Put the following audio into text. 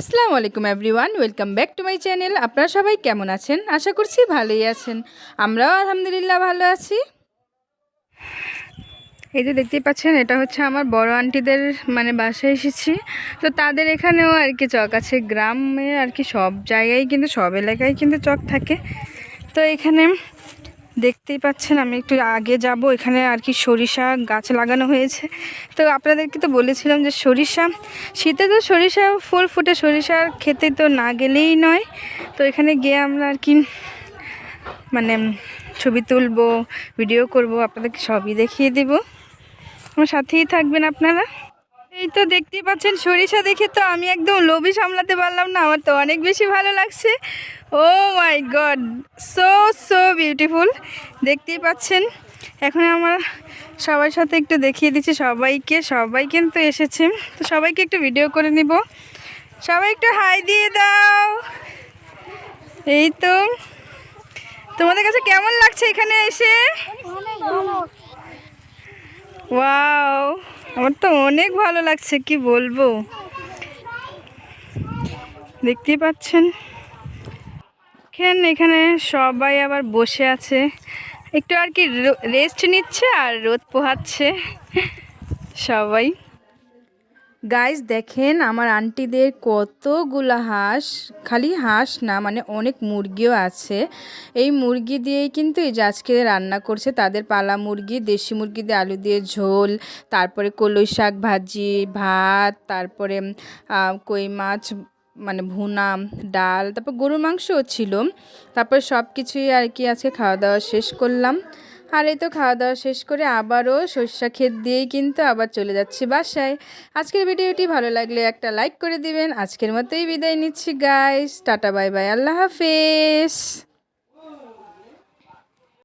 আসসালামু আলাইকুম everyone, welcome back to my channel. আপনারা সবাই কেমন আছেন? আশা করছি ভালোই আছেন। আমরাও আলহামদুলিল্লাহ ভালো আছি। এই যে দেখতেই পাচ্ছেন, এটা হচ্ছে আমার বড় আন্টিদের মানে বাসায় এসেছি। তো তাদের এখানেও আর কি চক আছে। গ্রামে আর কি সব জায়গায় কিন্তু, সব এলাকায় কিন্তু চক থাকে। তো এখানে দেখতেই পাচ্ছেন, আমি একটু আগে যাব, এখানে আর কি সরিষা গাছ লাগানো হয়েছে। তো আপনাদেরকে তো বলেছিলাম যে সরিষা, শীতে তো সরিষা, ফুল ফুটে সরিষা খেতে তো না গেলেই নয়। তো এখানে গিয়ে আমরা আর কি মানে ছবি তুলবো, ভিডিও করব, আপনাদেরকে সবই দেখিয়ে দিব। আমার সাথেই থাকবেন আপনারা। এই তো দেখতেই পাচ্ছেন সরিষা দেখে তো আমি একদম লোভই সামলাতে পারলাম না আমার তো অনেক বেশি ভালো লাগছে। ও my god so so beautiful. দেখতেই পাচ্ছেন এখন আমার সবার সাথে একটু দেখিয়ে দিচ্ছি সবাইকে সবাই কিন্তু এসেছে। তো সবাইকে একটু ভিডিও করে নিব। সবাই একটু হাই দিয়ে দাও। এই তো তোমাদের কাছে কেমন লাগছে এখানে এসে? ওয়াও আমার তো অনেক ভালো লাগছে, কি বলব? দেখতে পাচ্ছেন? এখানে এখানে সবাই আবার বসে আছে। একটু আর কি রেস্ট নিচ্ছে আর রোদ পোহাচ্ছে। সবাই গাইস দেখেন আমার আন্টিদের কতগুলা হাঁস, খালি হাঁস না মানে অনেক মুরগিও আছে। এই মুরগি দিয়েই কিন্তু এই যে আজকে রান্না করছে, তাদের পালা মুরগি, দেশি মুরগি দিয়ে আলু দিয়ে ঝোল, তারপরে কলই শাক ভাজি, ভাত, তারপরে কই মাছ মানে ভুনা, ডাল, তারপর গরুর মাংসও ছিল। তারপর সব কিছুই আর কি আজকে খাওয়া দাওয়া শেষ করলাম। আর এই তো খাওয়া দাওয়া শেষ করে আবারও সর্ষা ক্ষেত দিয়েই কিন্তু আবার চলে যাচ্ছি বাসায়। আজকের ভিডিওটি ভালো লাগলে একটা লাইক করে দিবেন। আজকের মতোই বিদায় নিচ্ছি গাইস টাটা বাই বাই আল্লাহ হাফেজ।